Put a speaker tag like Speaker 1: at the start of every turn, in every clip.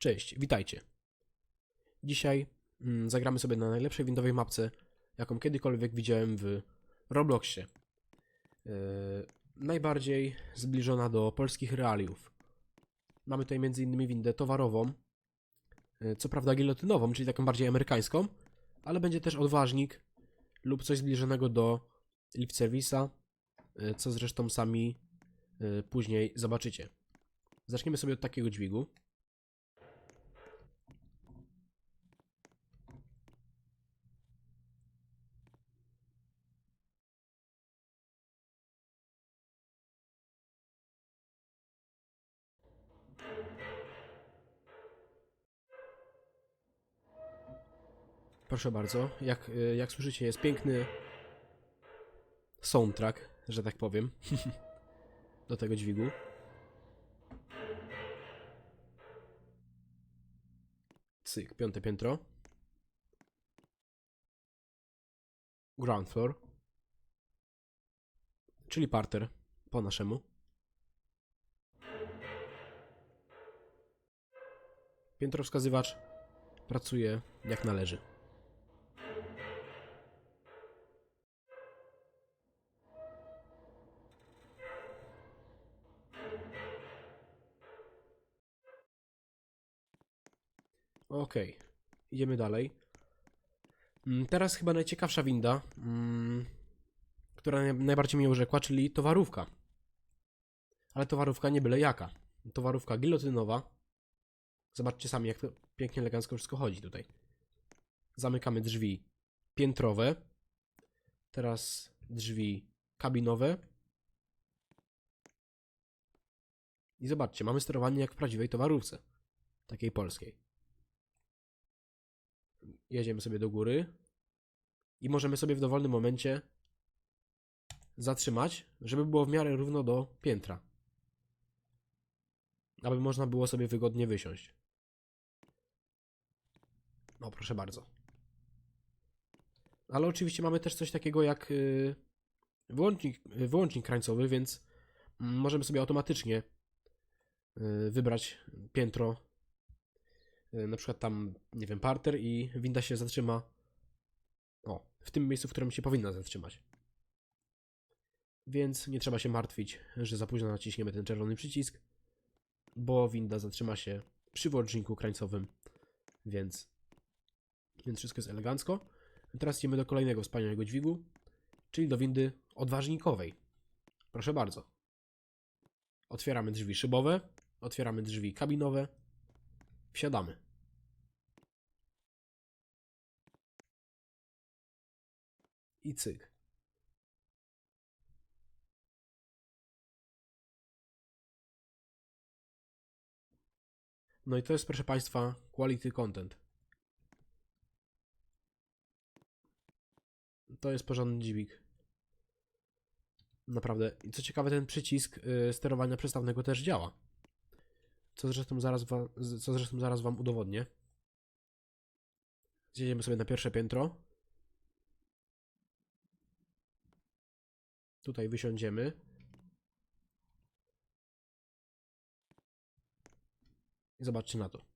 Speaker 1: Cześć, witajcie. Dzisiaj mm, zagramy sobie na najlepszej windowej mapce, jaką kiedykolwiek widziałem w Robloxie. Yy, najbardziej zbliżona do polskich realiów. Mamy tutaj m.in. windę towarową, yy, co prawda gilotynową, czyli taką bardziej amerykańską, ale będzie też odważnik lub coś zbliżonego do lift service'a, yy, co zresztą sami yy, później zobaczycie. Zaczniemy sobie od takiego dźwigu. Proszę bardzo, jak, y, jak słyszycie, jest piękny soundtrack, że tak powiem, do tego dźwigu. Cyk, piąte piętro. Ground floor. Czyli parter, po naszemu. Piętro wskazywacz pracuje jak należy. Okej, idziemy dalej. Mm, Teraz chyba najciekawsza winda, mm, która naj- najbardziej mnie urzekła, czyli towarówka. Ale towarówka nie byle jaka. Towarówka gilotynowa. Zobaczcie sami, jak to pięknie, elegancko wszystko chodzi tutaj. Zamykamy drzwi piętrowe. Teraz drzwi kabinowe. I zobaczcie, mamy sterowanie jak w prawdziwej towarówce. Takiej polskiej. Jedziemy sobie do góry. I możemy sobie w dowolnym momencie zatrzymać, żeby było w miarę równo do piętra. Aby można było sobie wygodnie wysiąść. No, proszę bardzo. Ale oczywiście mamy też coś takiego jak yy, wyłącznik, yy, wyłącznik krańcowy, więc możemy sobie automatycznie yy, wybrać piętro, na przykład tam, nie wiem, parter i winda się zatrzyma o, w tym miejscu, w którym się powinna zatrzymać. Więc nie trzeba się martwić, że za późno naciśniemy ten czerwony przycisk, bo winda zatrzyma się przy włączniku krańcowym, więc, więc wszystko jest elegancko. Teraz idziemy do kolejnego wspaniałego dźwigu, czyli do windy odważnikowej. Proszę bardzo. Otwieramy drzwi szybowe, otwieramy drzwi kabinowe, wsiadamy. I cyk. No i to jest, proszę Państwa, quality content. To jest porządny dźwig. Naprawdę. I co ciekawe, ten przycisk y, sterowania przestawnego też działa. Co zresztą zaraz, co zresztą zaraz Wam udowodnię. Zjedziemy sobie na pierwsze piętro. Tutaj wysiądziemy. I zobaczcie na to.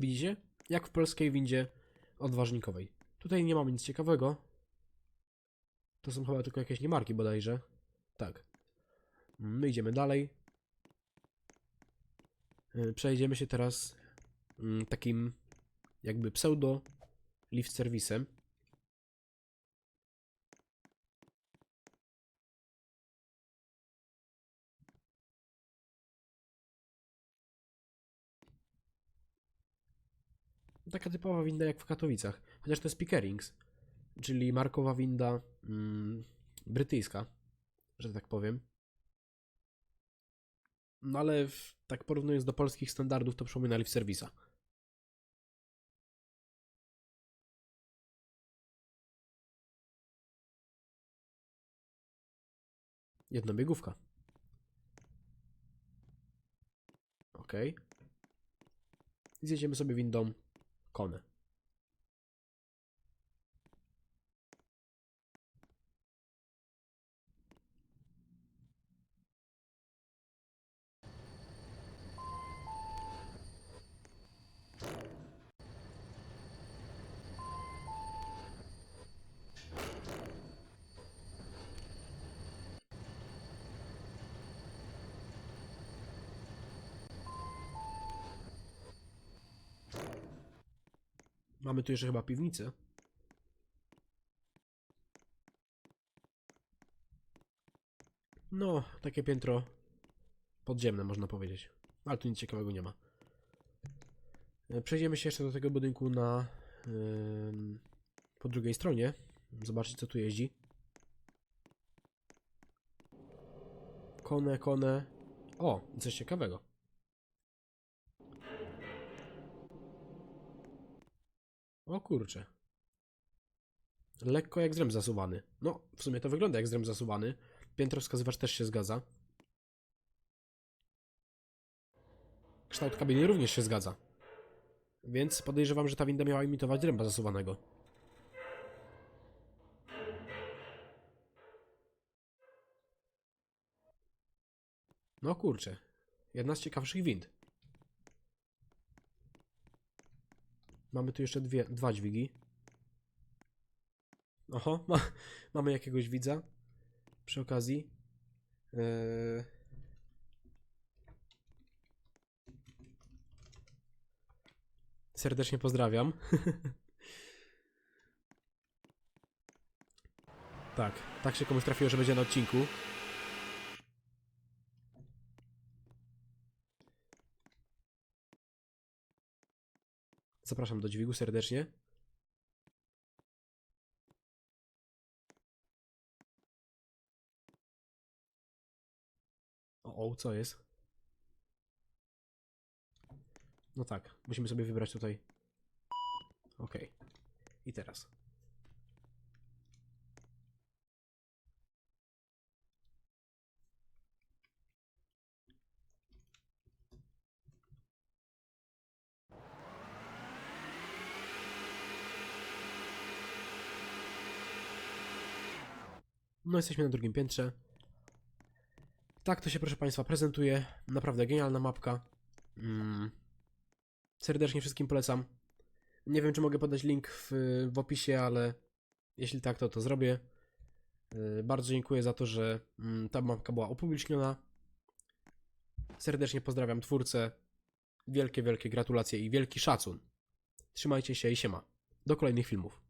Speaker 1: Widzicie? Jak w polskiej windzie odważnikowej. Tutaj nie mamy nic ciekawego. To są chyba tylko jakieś niemarki bodajże. Tak. My idziemy dalej. Yy, Przejdziemy się teraz mm, takim jakby pseudo lift serwisem. Taka typowa winda jak w Katowicach, chociaż to jest Pickerings, czyli markowa winda mm, brytyjska, że tak powiem. No ale w, tak porównując do polskich standardów, to przypomina lift servisa. Jednobiegówka. Ok. I zjedziemy sobie windą Kone. Mamy tu jeszcze chyba piwnicę. No, takie piętro podziemne, można powiedzieć. Ale tu nic ciekawego nie ma. E, Przejdziemy się jeszcze do tego budynku na ym, po drugiej stronie. Zobaczyć, co tu jeździ. Kone, kone. O, coś ciekawego. O kurczę. Lekko jak zrem zasuwany. No, w sumie to wygląda jak zrem zasuwany. Piętro też się zgadza. Kształt kabiny również się zgadza. Więc podejrzewam, że ta winda miała imitować ręba zasuwanego. No kurczę. Jedna z ciekawszych wind. Mamy tu jeszcze dwie, dwa dźwigi. Oho, ma, mamy jakiegoś widza. Przy okazji. Eee... Serdecznie pozdrawiam. tak, tak się komuś trafiło, że będzie na odcinku. Zapraszam do dźwigu serdecznie. O, o, co jest? No tak, musimy sobie wybrać tutaj. Ok. I teraz. No, jesteśmy na drugim piętrze. Tak to się, proszę Państwa, prezentuje. Naprawdę genialna mapka. Mm. Serdecznie wszystkim polecam. Nie wiem, czy mogę podać link w, w opisie, ale jeśli tak, to to zrobię. Yy, Bardzo dziękuję za to, że mm, ta mapka była upubliczniona. Serdecznie pozdrawiam twórcę. Wielkie, wielkie gratulacje i wielki szacun. Trzymajcie się i siema. Do kolejnych filmów.